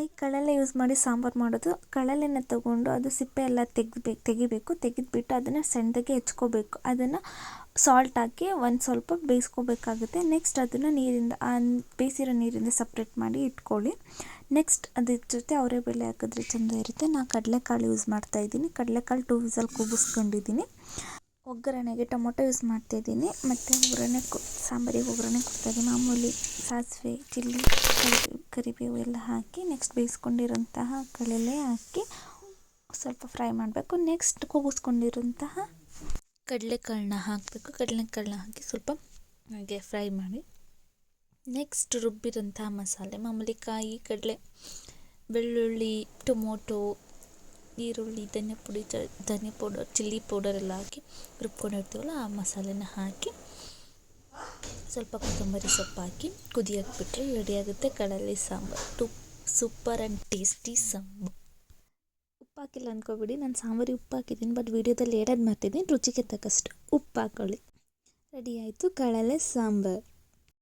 Hi ಕಳಲೆ use ಮಾಡಿ ಸಾಂಬಾರು ಮಾಡೋದು. ಕಳಲೆನ ತಗೊಂಡು ಅದು ಸಿಪ್ಪೆ ಎಲ್ಲ ತೆಗಿಬೇಕು ತೆಗಿಬೇಕು. ತೆಗೆದ್ಬಿಟ್ಟು ಅದನ್ನು ಸಣ್ಣದಾಗೆ ಹೆಚ್ಕೋಬೇಕು. ಅದನ್ನು ಸಾಲ್ಟ್ ಹಾಕಿ ಒಂದು ಸ್ವಲ್ಪ ಬೇಯಿಸ್ಕೋಬೇಕಾಗುತ್ತೆ. ನೆಕ್ಸ್ಟ್ ಅದನ್ನು ನೀರಿಂದ ಬೇಯಿಸಿರೋ ನೀರಿಂದ ಸಪ್ರೇಟ್ ಮಾಡಿ ಇಟ್ಕೊಳ್ಳಿ. ನೆಕ್ಸ್ಟ್ ಅದ್ರ ಜೊತೆ ಅವರೆಬೇಳೆ ಹಾಕಿದ್ರೆ ಚೆಂದ ಇರುತ್ತೆ. ನಾನು ಕಡಲೆಕಾಳು ಯೂಸ್ ಮಾಡ್ತಾಯಿದ್ದೀನಿ ಕಡಲೆಕಾಳು ಟೂ ವಿಸಲ್ ಕೂಗಿಸ್ಕೊಂಡಿದ್ದೀನಿ ಒಗ್ಗರಣೆಗೆ ಟೊಮೊಟೊ ಯೂಸ್ ಮಾಡ್ತಾಯಿದ್ದೀನಿ ಮತ್ತು ಒಗ್ಗರಣೆ ಕೊ, ಸಾಂಬಾರಿಗೆ ಒಗ್ಗರಣೆ ಕೊಡ್ತಾಯಿದ್ದೀನಿ ಮಾಮೂಲಿ ಸಾಸಿವೆ, ಚಿಲ್ಲಿ ಕರಿಬೇವು ಎಲ್ಲ ಹಾಕಿ ನೆಕ್ಸ್ಟ್ ಬೇಯಿಸ್ಕೊಂಡಿರೋಂತಹ ಕಡಲೆ ಹಾಕಿ ಸ್ವಲ್ಪ ಫ್ರೈ ಮಾಡಬೇಕು. ನೆಕ್ಸ್ಟ್ ಕೂಗಿಸ್ಕೊಂಡಿರೋಂತಹ ಕಡಲೆಕಾಳನ್ನ ಹಾಕಬೇಕು. ಕಡಲೆಕಾಳನ್ನ ಹಾಕಿ ಸ್ವಲ್ಪ ಹಾಗೆ ಫ್ರೈ ಮಾಡಿ. ನೆಕ್ಸ್ಟ್ ರುಬ್ಬಿರೋಂತಹ ಮಸಾಲೆ, ಮಾಮೂಲಿ ಕಾಯಿ, ಕಡಲೆ, ಬೆಳ್ಳುಳ್ಳಿ, ಟೊಮೊಟೊ ಈರುಳ್ಳಿ, ಧನಿಯ ಪುಡಿ, ಚ, ಧನಿಯ ಪೌಡರ್, ಚಿಲ್ಲಿ ಪೌಡರ್ ಎಲ್ಲ ಹಾಕಿ ರುಬ್ಕೊಂಡಿರ್ತೀವಲ್ಲ ಆ ಮಸಾಲೆನ ಹಾಕಿ ಸ್ವಲ್ಪ ಕೊತ್ತಂಬರಿ ಸೊಪ್ಪು ಹಾಕಿ ಕುದಿಯೋಕೆ ಬಿಟ್ಟರೆ ರೆಡಿಯಾಗುತ್ತೆ ಕಡಲೆ sambar. Too super and tasty sambar. ಉಪ್ಪು ಹಾಕಿಲ್ಲ ಅಂದ್ಕೊಬಿಡಿ ನಾನು ಸಾಂಬಾರಿಗೆ ಉಪ್ಪು ಹಾಕಿದ್ದೀನಿ ಬಟ್ ವೀಡಿಯೋದಲ್ಲಿ ಹೇಳೋದು ಮಾಡ್ತಿದ್ದೀನಿ, ರುಚಿಗೆ ತಕ್ಕಷ್ಟು ಉಪ್ಪು ಹಾಕೊಳ್ಳಿ. ರೆಡಿ ಆಯಿತು ಕಡಲೆ ಸಾಂಬಾರು.